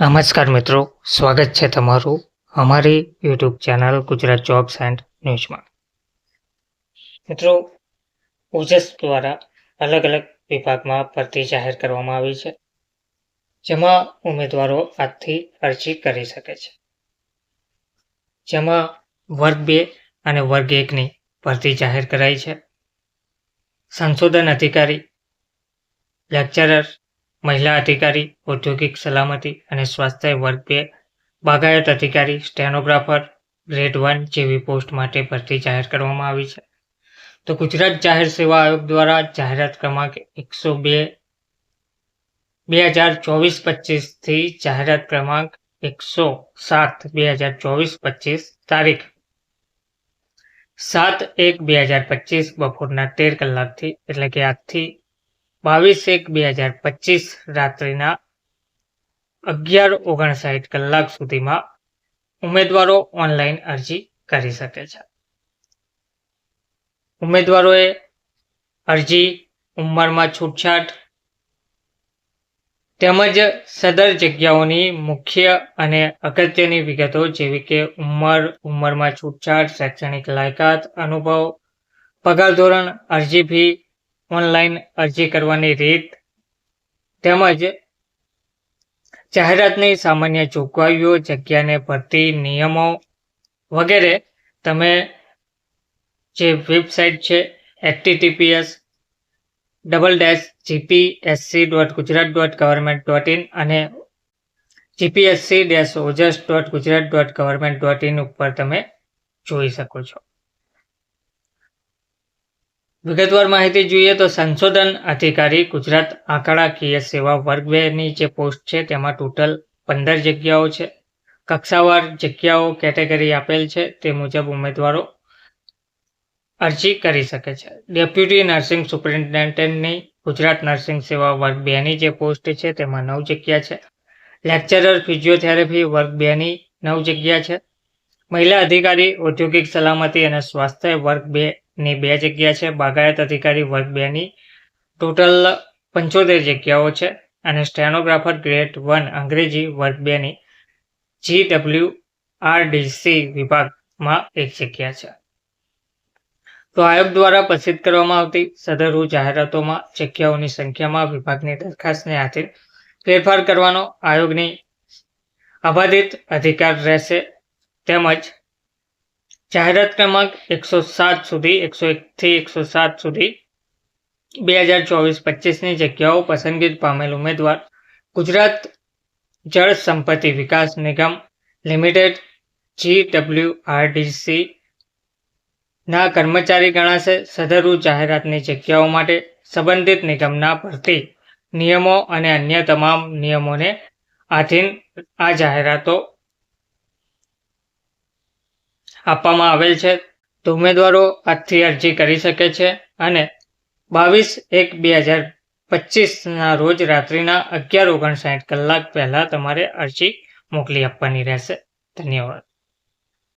નમસ્કાર મિત્રો, સ્વાગત છે તમારું અમારી YouTube channel Gujarat jobs and ન્યૂઝમાં મિત્રો, ઓજસ દ્વારા અલગ અલગ વિભાગમાં ભરતી જાહેર કરવામાં આવી છે, જેમાં ઉમેદવારો આજથી અરજી કરી શકે છે. જેમાં વર્ગ બે અને વર્ગ એકની ભરતી જાહેર કરાઈ છે. સંશોધન અધિકારી લેક્ચરર મહિલા અધિકારી, ઔદ્યોગિક સલામતી અને સ્વાસ્થ્ય વર્ગ બે બાગાયત અધિકારી, સ્ટેનોગ્રાફર, ગ્રેડ વન જેવી પોસ્ટ માટે ભરતી જાહેર કરવામાં આવી છે. તો ગુજરાત જાહેર સેવા આયોગ દ્વારા જાહેરાત ક્રમાંક એકસો બે બે હજાર ચોવીસ પચીસથી જાહેરાત ક્રમાંક એકસો સાત, બે હજાર ચોવીસ પચીસ તારીખ સાત એક, બે હજાર પચીસ બપોરના તેર કલાકથી, એટલે કે આજથી બાવીસ એક બે હજાર પચીસ રાત્રિના અગિયાર ઓગણસાઠ કલાક સુધીમાં ઉમેદવારો ઓનલાઈન અરજી કરી શકે છે. ઉમેદવારોએ અરજી, ઉંમરમાં છૂટછાટ તેમજ સદર જગ્યાઓની મુખ્ય અને અગત્યની વિગતો જેવી કે ઉંમર, ઉંમરમાં છૂટછાટ, શૈક્ષણિક લાયકાત, અનુભવ, પગાર ધોરણ, અરજી ફી ઓનલાઈન અરજી કરવાની રીત તેમજ જાહેરાતની સામાન્ય જોગવાઈઓ, જગ્યાને ભરતી નિયમો વગેરે તમે જે વેબસાઇટ છે HTTPS double dash GPSC dot Gujarat dot government dot in અને GPSC dash Ojas dot Gujarat dot government dot in ઉપર તમે જોઈ શકો છો. વિગતવાર માહિતી જોઈએ તો સંશોધન અધિકારી ગુજરાત આંકડાકીય સેવા વર્ગ બેની જે પોસ્ટ છે તેમાં ટોટલ પંદર જગ્યાઓ છે. કક્ષાવાર જગ્યાઓ કેટેગરી આપેલ છે તે મુજબ ઉમેદવારો અરજી કરી શકે છે. ડેપ્યુટી નર્સિંગ સુપરિન્ટેન્ડન્ટની ગુજરાત નર્સિંગ સેવા વર્ગ બેની જે પોસ્ટ છે તેમાં નવ જગ્યા છે. લેક્ચરર ફિઝિયોથેરાપી વર્ગ બેની નવ જગ્યા છે. મહિલા અધિકારી ઔદ્યોગિક સલામતી અને સ્વાસ્થ્ય વર્ગ બે ની બે જગ્યા છે, બાગાયત અધિકારી વર્ગ બેની ટોટલ પંચોતેર જગ્યાઓ છે અને સ્ટેનોગ્રાફર ગ્રેડ વન અંગ્રેજી વર્ગ બેની જી ડબલ્યુ આરડીસી વિભાગમાં એક જગ્યા છે. તો આયોગ દ્વારા પ્રસિદ્ધ કરવામાં આવતી સદરુ જાહેરાતોમાં જગ્યાઓની સંખ્યામાં વિભાગની દરખાસ્તને આધીન ફેરફાર કરવાનો આયોગની અબાધિત અધિકાર રહેશે તેમજ જાહેરાત ક્રમાંક એકસો સાત સુધી, એકસો એકથી એકસો સાત સુધી, બે હજાર ચોવીસ પચીસની જગ્યાઓ પસંદગી પામેલ ઉમેદવાર, ગુજરાત જળ સંપત્તિ વિકાસ નિગમ લિમિટેડ જી ડબલ્યુ આરડીસી ના કર્મચારી ગણાશે. સદરુ જાહેરાતની જગ્યાઓ માટે સંબંધિત નિગમના ભરતી નિયમો અને અન્ય તમામ નિયમોને આધીન આ જાહેરાતો આપવામાં આવેલ છે. તો ઉમેદવારો આજથી અરજી કરી શકે છે અને બાવીસ એક બે હજાર પચીસના રોજ રાત્રિના અગિયાર ઓગણસાઠ કલાક પહેલાં તમારે અરજી મોકલી આપવાની રહેશે. ધન્યવાદ.